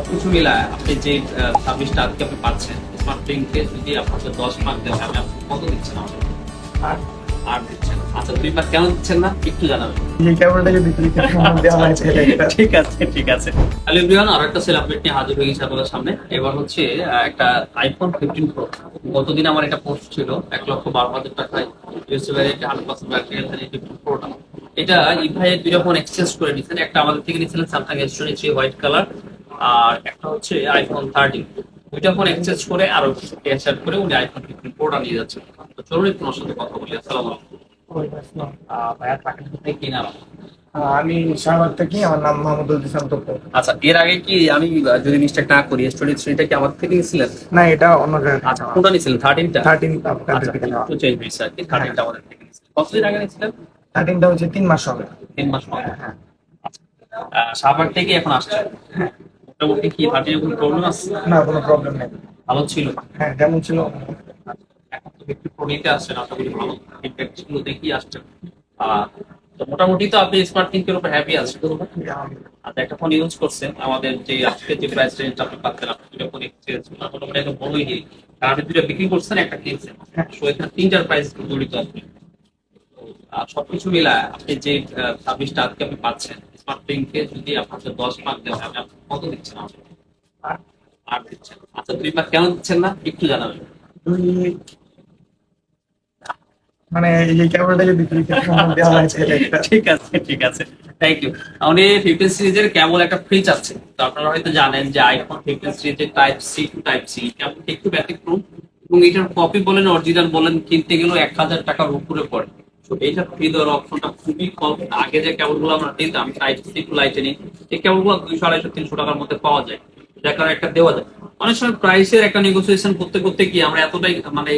সবকিছু মিলায় আপনি যে সার্ভিসটা আজকে আপনি পাচ্ছেন স্মার্ট ব্যাংকে যদি আপনাকে দশ মার্ক দেন আমি আপনাকে কত দিচ্ছেন আমাকে? আর দিচ্ছেন। আচ্ছা দুই মার্ক কেন দিচ্ছেন না? একটু জানাবেন। দুই ঠিক আছে ঠিক আছে। হ্যালো এভরিওয়ান আর একটা সেল আপডেট নিয়ে হাজির হয়ে গেছি আপনাদের সামনে। এবার হচ্ছে একটা আইফোন ফিফটিন প্রো গতদিন আমার একটা পোস্ট ছিল এক লক্ষ বারো হাজার টাকায় USA variant hundred percent battery fifteen প্রোটা এটা ইভাইয়ের দুইটা ফোন এক্সচেঞ্জ করে নিয়েছেন একটা আমাদের থেকে নিয়েছিলেন Samsung S twenty three white colour আর একটা হচ্ছে আইফোন থার্টিন দুইটা ফোন এক্সচেঞ্জ করে আরও ক্যাশ করে উনি আইফোন ফিফটিন প্রোটা নিয়ে যাচ্ছেন। তো চলুন একটু ওনার সাথে কথা বলি। আসসালাম ভাইয়া কি নাম? আমি শাহবাগ থেকে আমার নাম মাহমুদুল ইসলাম আচ্ছা এর আগে কি আমি যদি মিস্টেক না করি স্টোরি থ্রিটা কি আমার থেকে নিয়েছিলেন? না এটা অন্য আচ্ছা কোনটা নিয়েছিলেন থার্টিনটা থার্টিন আচ্ছা আপনাদের থেকে নেওয়া। একটু চেঞ্জ হয়েছে আর কি থার্টিনটা আমাদের থেকে কতদিন আগে নিয়েছিলেন? থার্টিনটা হচ্ছে তিন মাস হবে। তিন মাস পরে আহ, শাহবাগ থেকে এখন আসছে কি কোনো প্রবলেম আছে? না কোনো প্রবলেম নেই। ভালো ছিল? হ্যাঁ যেমন ছিল? এখন তো একটু প্রণীতে আসছেন আশা করি ভালো দেখি আসছেন। আহ, তো মোটামুটি তো আপনি স্মার্ট থিঙ্কের উপর হ্যাপি আছেন আচ্ছা একটা ফোন ইউজ করছেন আমাদের যে আজকে যে প্রাইস রেঞ্জ আপনি পাচ্ছেন আপনি দুটো ফোন এক্সচেঞ্জ মোটামুটি একটা বড়ই নেই কারণ আপনি দুটো বিক্রি করছেন একটা কিনছেন। সো এখানে তিনটার প্রাইস জড়িত আছে। সবকিছু মিলায় আপনি যে সার্ভিসটা আজকে আপনি পাচ্ছেন স্মার্ট ব্যাংকে যদি আপনাকে দশ মার্ক দেন আমি আপনাকে কত দিচ্ছেন? আট দিচ্ছেন। আচ্ছা দুই মার্ক কেন দিচ্ছেন না? একটু জানাবেন। মানে এই দেওয়া হয় ঠিক আছে ঠিক আছে। থ্যাংক ইউ উনি ফিফটিন সিরিজের কেবল একটা ফ্রি চাচ্ছে তো আপনারা হয়তো জানেন যে আইফোন ফিফটিন সিরিজের type C to type C cable একটু ব্যতিক্রম। এবং এটার কপি বলেন অরিজিনাল বলেন কিনতে গেলেও এক হাজার টাকার উপরে পড়ে। তো এইটা ফ্রি দেওয়ার অপশনটা খুবই কম। আগে যে কেবলগুলো আমরা নিতাম টাইপ সি টু এই কেবলগুলো দুইশো, আড়াইশো, তিনশো টাকার মধ্যে পাওয়া যায়। যার কারণে একটা দেওয়া যায়। অনেক সময় প্রাইসের একটা নেগোসিয়েশন করতে করতে গিয়ে আমরা এতটাই মানে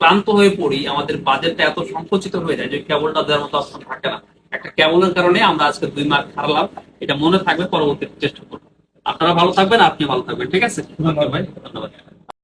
ক্লান্ত হয়ে পড়ি, আমাদের বাজেটটা এত সংকুচিত হয়ে যায় যে কেবলটা দেওয়ার মতো অপশন থাকে না। একটা কেবলের কারণে আমরা আজকে দুই মার্ক হারলাম। এটা মনে থাকবে পরবর্তী চেষ্টা করব। আপনারা ভালো থাকবেন আপনি ভালো থাকবেন। ঠিক আছে? ধন্যবাদ। ভাই ধন্যবাদ।